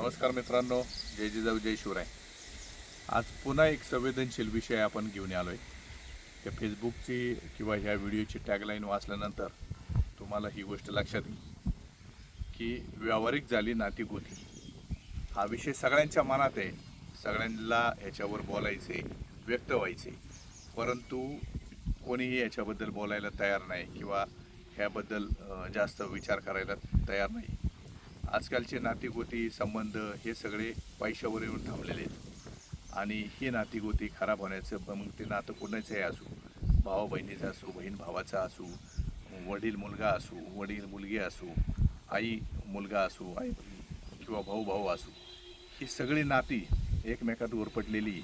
नमस्कार मित्रांनो जय जिजाऊ जय शिवराय. आज पुन्हा एक संवेदनशील विषय आपण घेऊन आलो आहे त्या फेसबुकची किंवा ह्या व्हिडिओची टॅगलाईन वाचल्यानंतर तुम्हाला ही गोष्ट लक्षात येईल की व्यावहारिक झाली नाती गोती. हा विषय सगळ्यांच्या मनात आहे. सगळ्यांना ह्याच्यावर बोलायचे व्यक्त व्हायचे. परंतु कोणीही याच्याबद्दल बोलायला तयार नाही किंवा ह्याबद्दल जास्त विचार करायला तयार नाही. आजकालचे नातीगोती संबंध हे सगळे पैशावर येऊन थांबलेले आहेत. आणि हे नातीगोती खराब होण्याचं मग ते नातं कोणाचंही असू? भावा बहिणीचं असू बहीण भावाचा असू वडील मुलगा असू वडील मुलगी असू आई मुलगा असू आई किंवा भाऊ भाऊ असू ही सगळी नाती एकमेकात उरपटलेली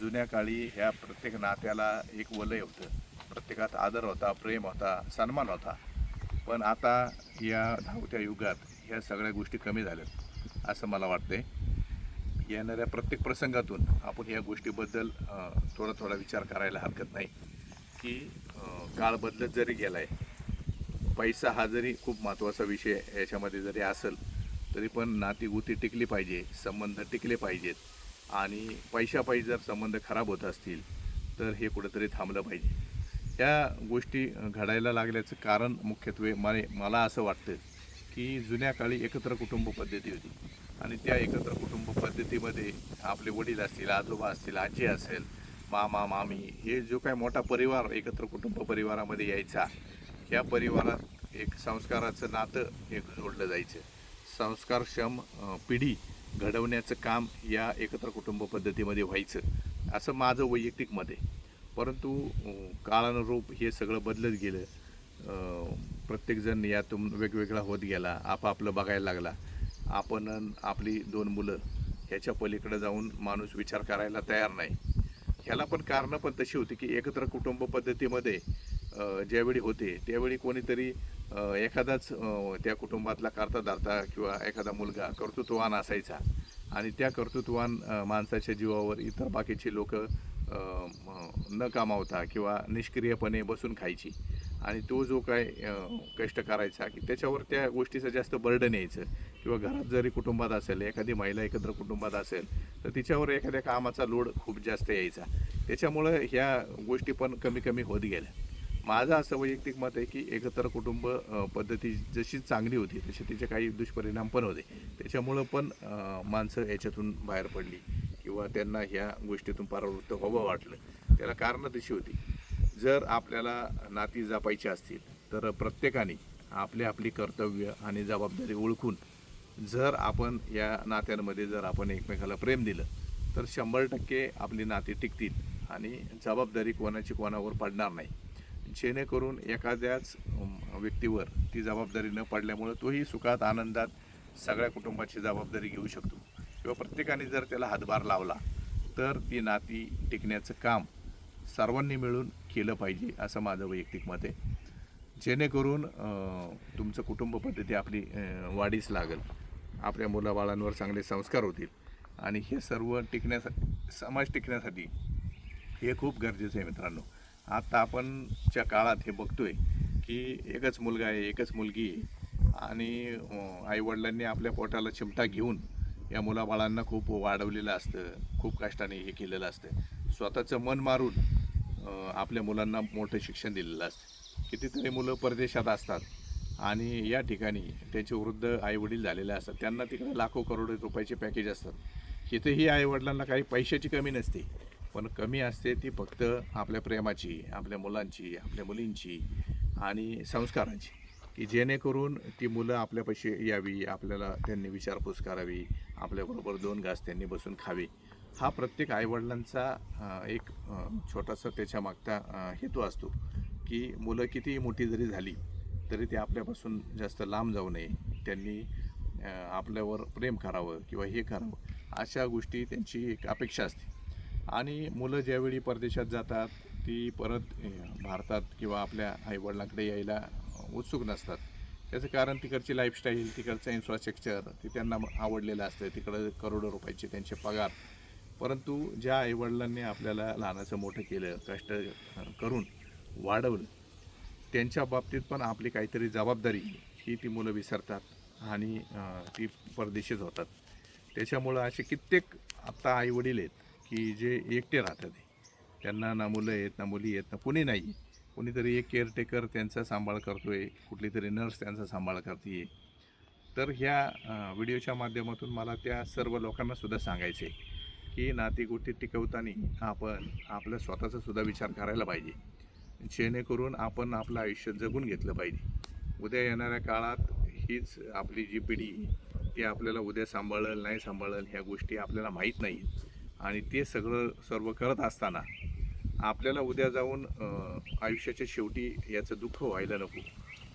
जुन्या काळी ह्या प्रत्येक नात्याला एक वलय होतं. प्रत्येकात आदर होता प्रेम होता सन्मान होता. पण आता या धावत्या युगात ह्या सगळ्या गोष्टी कमी झाल्यात असं मला वाटतंय. येणाऱ्या प्रत्येक प्रसंगातून आपण या गोष्टीबद्दल थोडा थोडा विचार करायला हरकत नाही. की काळ बदलत जरी गेला आहे पैसा हा जरी खूप महत्त्वाचा विषय याच्यामध्ये जरी असेल तरी पण नातीगुती टिकली पाहिजे संबंध टिकले पाहिजेत. आणि पैशापायी जर संबंध खराब होत असतील तर हे कुठंतरी थांबलं पाहिजे. या गोष्टी घडायला लागल्याचं कारण मुख्यत्वे मला मला असं वाटतं की जुन्या काळी एकत्र कुटुंब पद्धती होती. आणि त्या एकत्र कुटुंब पद्धतीमध्ये आपले वडील असतील आजोबा असतील आजी असेल मामा मामी हे जो काय मोठा परिवार एकत्र कुटुंब परिवारामध्ये यायचा या परिवारात एक संस्काराचं नातं एक जोडलं जायचं. संस्कारक्षम पिढी घडवण्याचं काम या एकत्र कुटुंब पद्धतीमध्ये व्हायचं असं माझं वैयक्तिक मत आहे. परंतु काळानुरूप हे सगळं बदलत गेलं. प्रत्येकजण यातून वेगवेगळा होत गेला आपापलं बघायला लागला. आपण अन आपली दोन मुलं ह्याच्या पलीकडे जाऊन माणूस विचार करायला तयार नाही. ह्याला पण कारणं पण तशी होती की एकत्र कुटुंब पद्धतीमध्ये ज्यावेळी होते त्यावेळी कोणीतरी एखादाच त्या कुटुंबातला करता किंवा एखादा मुलगा कर्तृत्ववान असायचा. आणि त्या कर्तृत्ववान माणसाच्या जीवावर इतर बाकीची लोक न कामावता किंवा निष्क्रियपणे बसून खायची. आणि तो जो काय कष्ट करायचा की त्याच्यावर त्या गोष्टीचं जास्त बर्डन यायचं. किंवा घरात जरी कुटुंबात असेल एखादी महिला एकत्र कुटुंबात असेल तर तिच्यावर एखाद्या कामाचा लोड खूप जास्त यायचा. त्याच्यामुळं ह्या गोष्टी पण कमी कमी होत गेल्या. माझं असं वैयक्तिक मत आहे की एकत्र कुटुंब पद्धती जशी चांगली होती तसे तिचे काही दुष्परिणाम पण होते. त्याच्यामुळं पण माणसं याच्यातून बाहेर पडली किंवा त्यांना ह्या गोष्टीतून परावृत्त व्हावं वाटलं. त्याला कारणं तशी होती. जर आपल्याला नाती जपायची असतील तर प्रत्येकाने आपली आपली कर्तव्य आणि जबाबदारी ओळखून जर आपण या नात्यांमध्ये जर आपण एकमेकाला प्रेम दिलं तर शंभर टक्के आपली नाती टिकतील आणि जबाबदारी कोणाची कोणावर पडणार नाही. जेणेकरून एखाद्याच व्यक्तीवर ती जबाबदारी न पडल्यामुळं तोही सुखात आनंदात सगळ्या कुटुंबाची जबाबदारी घेऊ शकतो. किंवा प्रत्येकाने जर त्याला हातभार लावला तर ती नाती टिकण्याचं काम सर्वांनी मिळून केलं पाहिजे असं माझं वैयक्तिक मत आहे. जेणेकरून तुमचं कुटुंब पद्धती आपली वाढीस लागेल. आपल्या मुलाबाळांवर चांगले संस्कार होतील. आणि हे सर्व टिकण्यासाठी समाज टिकण्यासाठी हे खूप गरजेचं आहे मित्रांनो. आता आपणच्या काळात हे बघतो आहे की एकच मुलगा आहे एकच मुलगी आहे. आणि आईवडिलांनी आपल्या पोटाला चिमटा घेऊन या मुलाबाळांना खूप वाढवलेलं असतं. खूप कष्टाने हे केलेलं असतं. स्वतःचं मन मारून आपल्या मुलांना मोठं शिक्षण दिलेलं असतं. कितीतरी मुलं परदेशात असतात आणि या ठिकाणी त्याचे वृद्ध आईवडील झालेले असतात. त्यांना तिकडे लाखो करोड रुपयाचे पॅकेज असतात. इथेही आईवडिलांना काही पैशाची कमी नसते. पण कमी असते ती फक्त आपल्या प्रेमाची आपल्या मुलांची आपल्या मुलींची आणि संस्कारांची. की जेणेकरून ती मुलं आपल्यापाशी यावी आपल्याला त्यांनी विचारपूस करावी आपल्याबरोबर दोन घास त्यांनी बसून खावी. हा प्रत्येक आईवडिलांचा एक छोटासा त्याच्या मागचा हेतू असतो की मुलं कितीही मोठी जरी झाली तरी ते आपल्यापासून जास्त लांब जाऊ नये. त्यांनी आपल्यावर प्रेम करावं किंवा हे करावं अशा गोष्टी त्यांची एक अपेक्षा असते. आणि मुलं ज्यावेळी परदेशात जातात ती परत भारतात किंवा आपल्या आईवडिलांकडे यायला उत्सुक नसतात. त्याचं कारण तिकडची लाईफस्टाईल तिकडचं इन्फ्रास्ट्रक्चर ते त्यांना आवडलेलं असतं. तिकडं करोडो रुपयाचे त्यांचे पगार परंतु ज्या आईवडिलांनी आपल्याला लहानाचं मोठं केलं कष्ट करून वाढवलं त्यांच्या बाबतीत पण आपली काहीतरी जबाबदारी ही ती मुलं विसरतात आणि ती परदेशीच होतात. त्याच्यामुळं असे कित्येक आत्ता आईवडील आहेत की जे एकटे राहतात. त्यांना ना मुलं आहेत ना मुली आहेत ना कुणी नाही. कुणीतरी एक केअरटेकर त्यांचा सांभाळ करतोय कुठली तरी नर्स त्यांचा सांभाळ करते तर ह्या व्हिडिओच्या माध्यमातून मला त्या सर्व लोकांना सुद्धा आहे की नातीगोटी टिकवताना आपण आपल्या स्वतःचा सुद्धा विचार करायला पाहिजे. जेणेकरून आपण आपलं आयुष्य जगून घेतलं पाहिजे. उद्या येणाऱ्या काळात हीच आपली जी पिढी ती आपल्याला उद्या सांभाळेल नाही सांभाळेल ह्या गोष्टी आपल्याला माहीत नाही. आणि ते सगळं सर्व करत असताना आपल्याला उद्या जाऊन आयुष्याच्या शेवटी याचं दुःख व्हायला नको.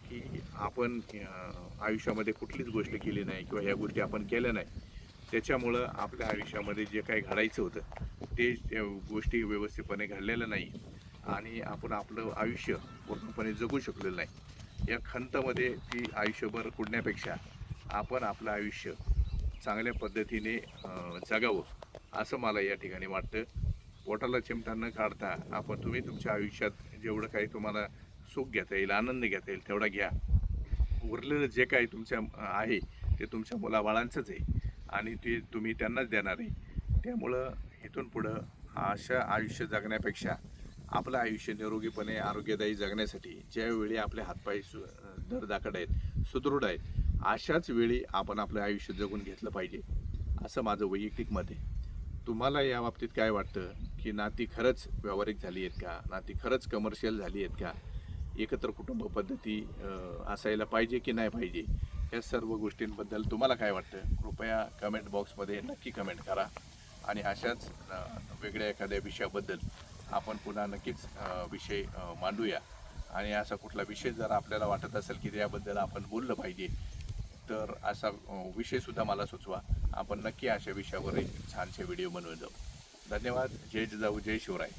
की आपण आयुष्यामध्ये कुठलीच गोष्ट केली नाही किंवा ह्या गोष्टी आपण केल्या नाही. त्याच्यामुळं आपल्या आयुष्यामध्ये जे काही घडायचं होतं ते त्या गोष्टी व्यवस्थितपणे घडलेलं नाही. आणि आपण आपलं आयुष्य पूर्णपणे जगू शकलेलं नाही. या खंतमध्ये ती आयुष्यभर कुडण्यापेक्षा आपण आपलं आयुष्य चांगल्या पद्धतीने जगावं असं मला या ठिकाणी वाटतं. पोटाला चिमटा न काढता आपण तुम्ही तुमच्या आयुष्यात जेवढं काही तुम्हाला सुख घेता येईल आनंद घेता येईल तेवढा घ्या. उरलेलं जे काही तुमच्या आहे ते तुमच्या मुलाबाळांचंच आहे. आणि ते तुम्ही त्यांनाच देणार आहे. त्यामुळं इथून पुढं अशा आयुष्य जगण्यापेक्षा आपलं आयुष्य निरोगीपणे आरोग्यदायी जगण्यासाठी ज्यावेळी आपले हातपाय सु धरदाकड आहेत सुदृढ आहेत अशाच वेळी आपण आपलं आयुष्य जगून घेतलं पाहिजे असं माझं वैयक्तिक मत आहे. तुम्हाला या बाबतीत काय वाटतं? की नाती खरंच व्यावहारिक झाली आहेत का? नाती खरंच कमर्शियल झाली आहेत का? एकत्र कुटुंब पद्धती असायला पाहिजे की नाही पाहिजे? या सर्व गोष्टींबद्दल तुम्हाला काय वाटतं कृपया कमेंट बॉक्समध्ये नक्की कमेंट करा. आणि अशाच वेगळ्या एखाद्या विषयाबद्दल आपण पुन्हा नक्कीच विषय मांडूया. आणि असा कुठला विषय जर आपल्याला वाटत असेल की त्याबद्दल आपण बोललं पाहिजे तर असा विषयसुद्धा मला सुचवा. आपण नक्की अशा विषयावर एक छानसे व्हिडिओ बनवून जाऊ. धन्यवाद. जय जिजाऊ जय शिवराय.